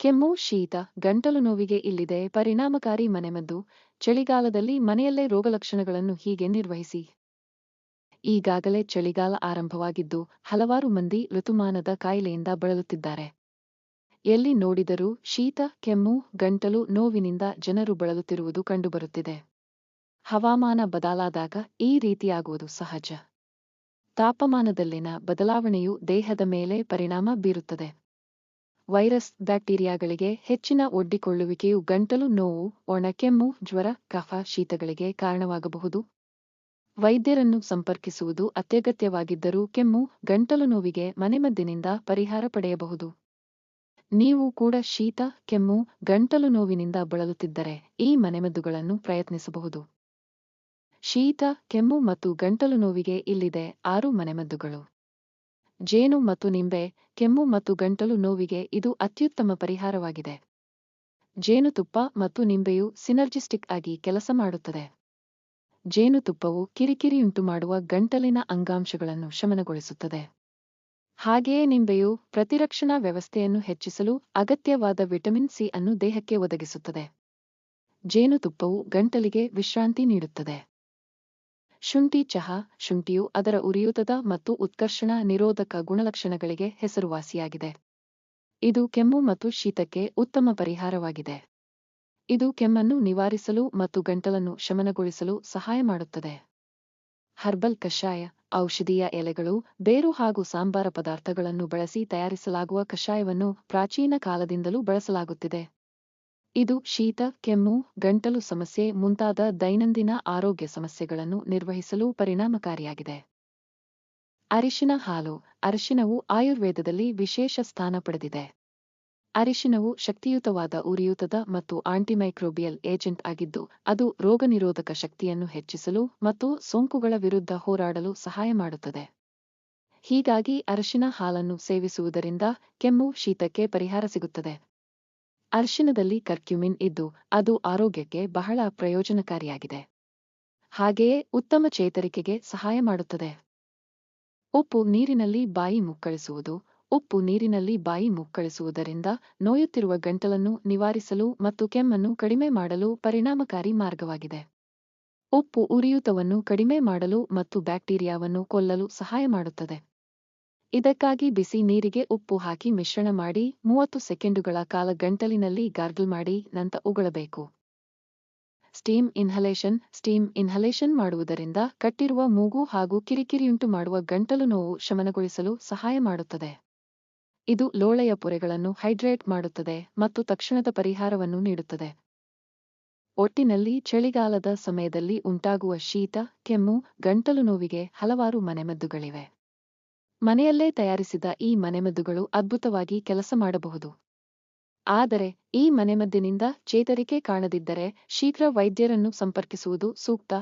ಕೆಮ್ಮು, ಶೀತ, ಗಂಟಲು ನೋವಿಗೆ ಇಲ್ಲಿದೆ, ಪರಿಣಾಮಕಾರಿ ಮನೆಮದ್ದು, ಚಳಿಗಾಲದಲ್ಲಿ ಮನೆಯಲ್ಲೇ ರೋಗಲಕ್ಷಣಗಳನ್ನು ಹೀಗೆ ನಿರ್ವಹಿಸಿ. ಈಗಾಗಲೇ ಚಳಿಗಾಲ ಆರಂಭವಾಗಿದ್ದು, ಹಲವಾರು ಮಂದಿ ಋತುಮಾನದ ಕಾಯಿಲೆಯಿಂದ ಬಳಲುತ್ತಿದ್ದಾರೆ. ಎಲ್ಲಿ ನೋಡಿದರೂ ಶೀತ, ಕೆಮ್ಮು, ಗಂಟಲು ನೋವಿನಿಂದ ಜನರು ಬಳಲುತ್ತಿರುವುದು ಕಂಡುಬರುತ್ತಿದೆ. ಹವಾಮಾನ ಬದಲಾದಾಗ ಈ ರೀತಿಯಾಗುವುದು ಸಹಜ. ತಾಪಮಾನದಲ್ಲಿನ ಬದಲಾವಣೆಯು ದೇಹದ ಮೇಲೆ ಪರಿಣಾಮ ಬೀರುತ್ತದೆ. ವೈರಸ್ ಬ್ಯಾಕ್ಟೀರಿಯಾಗಳಿಗೆ ಹೆಚ್ಚಿನ ಒಡ್ಡಿಕೊಳ್ಳುವಿಕೆಯು ಗಂಟಲು ನೋವು ಒಣಕೆಮ್ಮು ಜ್ವರ, ಕಫ, ಶೀತಗಳಿಗೆ ಕಾರಣವಾಗಬಹುದು. ವೈದ್ಯರನ್ನು ಸಂಪರ್ಕಿಸುವುದು ಅತ್ಯಗತ್ಯವಾಗಿದ್ದರೂ ಕೆಮ್ಮು, ಗಂಟಲು ನೋವಿಗೆ ಮನೆಮದ್ದಿನಿಂದ ಪರಿಹಾರ ಪಡೆಯಬಹುದು. ನೀವು ಕೂಡ ಶೀತ, ಕೆಮ್ಮು, ಗಂಟಲು ನೋವಿನಿಂದ ಬಳಲುತ್ತಿದ್ದರೆ ಈ ಮನೆಮದ್ದುಗಳನ್ನು ಪ್ರಯತ್ನಿಸಬಹುದು. ಶೀತ, ಕೆಮ್ಮು ಮತ್ತು ಗಂಟಲು ನೋವಿಗೆ ಇಲ್ಲಿದೆ ಆರು ಮನೆಮದ್ದುಗಳು. ಜೇನು ಮತ್ತು ನಿಂಬೆ, ಕೆಮ್ಮು ಮತ್ತು ಗಂಟಲು ನೋವಿಗೆ ಇದು ಅತ್ಯುತ್ತಮ ಪರಿಹಾರವಾಗಿದೆ. ಜೇನುತುಪ್ಪ ಮತ್ತು ನಿಂಬೆಯು ಸಿನರ್ಜಿಸ್ಟಿಕ್ ಆಗಿ ಕೆಲಸ ಮಾಡುತ್ತದೆ. ಜೇನುತುಪ್ಪವು ಕಿರಿಕಿರಿಯುಂಟು ಮಾಡುವ ಗಂಟಲಿನ ಅಂಗಾಂಶಗಳನ್ನು ಶಮನಗೊಳಿಸುತ್ತದೆ. ಹಾಗೆಯೇ ನಿಂಬೆಯು ಪ್ರತಿರಕ್ಷಣಾ ವ್ಯವಸ್ಥೆಯನ್ನು ಹೆಚ್ಚಿಸಲು ಅಗತ್ಯವಾದ ವಿಟಮಿನ್ ಸಿ ಅನ್ನು ದೇಹಕ್ಕೆ ಒದಗಿಸುತ್ತದೆ. ಜೇನುತುಪ್ಪವು ಗಂಟಲಿಗೆ ವಿಶ್ರಾಂತಿ ನೀಡುತ್ತದೆ. ಶುಂಠಿ ಚಹಾ, ಶುಂಠಿಯು ಅದರ ಉರಿಯೂತದ ಮತ್ತು ಉತ್ಕರ್ಷಣ ನಿರೋಧಕ ಗುಣಲಕ್ಷಣಗಳಿಗೆ ಹೆಸರುವಾಸಿಯಾಗಿದೆ. ಇದು ಕೆಮ್ಮು ಮತ್ತು ಶೀತಕ್ಕೆ ಉತ್ತಮ ಪರಿಹಾರವಾಗಿದೆ. ಇದು ಕೆಮ್ಮನ್ನು ನಿವಾರಿಸಲು ಮತ್ತು ಗಂಟಲನ್ನು ಶಮನಗೊಳಿಸಲು ಸಹಾಯ ಮಾಡುತ್ತದೆ. ಹರ್ಬಲ್ ಕಷಾಯ, ಔಷಧೀಯ ಎಲೆಗಳು, ಬೇರು ಹಾಗೂ ಸಾಂಬಾರ ಪದಾರ್ಥಗಳನ್ನು ಬಳಸಿ ತಯಾರಿಸಲಾಗುವ ಕಷಾಯವನ್ನು ಪ್ರಾಚೀನ ಕಾಲದಿಂದಲೂ ಬಳಸಲಾಗುತ್ತಿದೆ. ಇದು ಶೀತ, ಕೆಮ್ಮು, ಗಂಟಲು ಸಮಸ್ಯೆ ಮುಂತಾದ ದೈನಂದಿನ ಆರೋಗ್ಯ ಸಮಸ್ಯೆಗಳನ್ನು ನಿರ್ವಹಿಸಲು ಪರಿಣಾಮಕಾರಿಯಾಗಿದೆ. ಅರಿಶಿನ ಹಾಲು, ಅರಿಶಿನವು ಆಯುರ್ವೇದದಲ್ಲಿ ವಿಶೇಷ ಸ್ಥಾನ ಪಡೆದಿದೆ. ಅರಿಶಿನವು ಶಕ್ತಿಯುತವಾದ ಉರಿಯೂತದ ಮತ್ತು ಆಂಟಿಮೈಕ್ರೋಬಿಯಲ್ ಏಜೆಂಟ್ ಆಗಿದ್ದು, ಅದು ರೋಗನಿರೋಧಕ ಶಕ್ತಿಯನ್ನು ಹೆಚ್ಚಿಸಲು ಮತ್ತು ಸೋಂಕುಗಳ ವಿರುದ್ಧ ಹೋರಾಡಲು ಸಹಾಯ ಮಾಡುತ್ತದೆ. ಹೀಗಾಗಿ ಅರಿಶಿನ ಹಾಲನ್ನು ಸೇವಿಸುವುದರಿಂದ ಕೆಮ್ಮು, ಶೀತಕ್ಕೆ ಪರಿಹಾರ ಸಿಗುತ್ತದೆ. ಅರಿಶಿನದಲ್ಲಿ ಕರ್ಕ್ಯುಮಿನ್ ಇದ್ದು, ಅದು ಆರೋಗ್ಯಕ್ಕೆ ಬಹಳ ಪ್ರಯೋಜನಕಾರಿಯಾಗಿದೆ. ಹಾಗೆಯೇ ಉತ್ತಮ ಚೇತರಿಕೆಗೆ ಸಹಾಯ ಮಾಡುತ್ತದೆ. ಉಪ್ಪು ನೀರಿನಲ್ಲಿ ಬಾಯಿ ಮುಕ್ಕಳಿಸುವುದು, ಉಪ್ಪು ನೀರಿನಲ್ಲಿ ಬಾಯಿ ಮುಕ್ಕಳಿಸುವುದರಿಂದ ನೋಯುತ್ತಿರುವ ಗಂಟಲನ್ನು ನಿವಾರಿಸಲು ಮತ್ತು ಕೆಮ್ಮನ್ನು ಕಡಿಮೆ ಮಾಡಲು ಪರಿಣಾಮಕಾರಿ ಮಾರ್ಗವಾಗಿದೆ. ಉಪ್ಪು ಉರಿಯೂತವನ್ನು ಕಡಿಮೆ ಮಾಡಲು ಮತ್ತು ಬ್ಯಾಕ್ಟೀರಿಯಾವನ್ನು ಕೊಲ್ಲಲು ಸಹಾಯ ಮಾಡುತ್ತದೆ. ಇದಕ್ಕಾಗಿ ಬಿಸಿ ನೀರಿಗೆ ಉಪ್ಪು ಹಾಕಿ ಮಿಶ್ರಣ ಮಾಡಿ, ಮೂವತ್ತು ಸೆಕೆಂಡುಗಳ ಕಾಲ ಗಂಟಲಿನಲ್ಲಿ ಗಾರ್ಗಲ್ ಮಾಡಿ, ನಂತ ಉಗುಳಬೇಕು. ಸ್ಟೀಮ್ ಇನ್ಹಲೇಷನ್ ಸ್ಟೀಮ್ ಇನ್ಹಲೇಷನ್ ಮಾಡುವುದರಿಂದ ಕಟ್ಟಿರುವ ಮೂಗು ಹಾಗೂ ಕಿರಿಕಿರಿಯುಂಟು ಮಾಡುವ ಗಂಟಲು ನೋವು ಶಮನಗೊಳಿಸಲು ಸಹಾಯ ಮಾಡುತ್ತದೆ. ಇದು ಲೋಳೆಯ ಪೊರೆಗಳನ್ನು ಹೈಡ್ರೇಟ್ ಮಾಡುತ್ತದೆ ಮತ್ತು ತಕ್ಷಣದ ಪರಿಹಾರವನ್ನು ನೀಡುತ್ತದೆ. ಒಟ್ಟಿನಲ್ಲಿ ಚಳಿಗಾಲದ ಸಮಯದಲ್ಲಿ ಉಂಟಾಗುವ ಶೀತ, ಕೆಮ್ಮು, ಗಂಟಲು ನೋವಿಗೆ ಹಲವಾರು ಮನೆಮದ್ದುಗಳಿವೆ. ಮನೆಯಲ್ಲೇ ತಯಾರಿಸಿದ ಈ ಮನೆಮದ್ದುಗಳು ಅದ್ಭುತವಾಗಿ ಕೆಲಸ ಮಾಡಬಹುದು. ಆದರೆ, ಈ ಮನೆಮದ್ದಿನಿಂದ ಚೇತರಿಕೆ ಕಾಣದಿದ್ದರೆ ಶೀಘ್ರ ವೈದ್ಯರನ್ನು ಸಂಪರ್ಕಿಸುವುದು ಸೂಕ್ತ.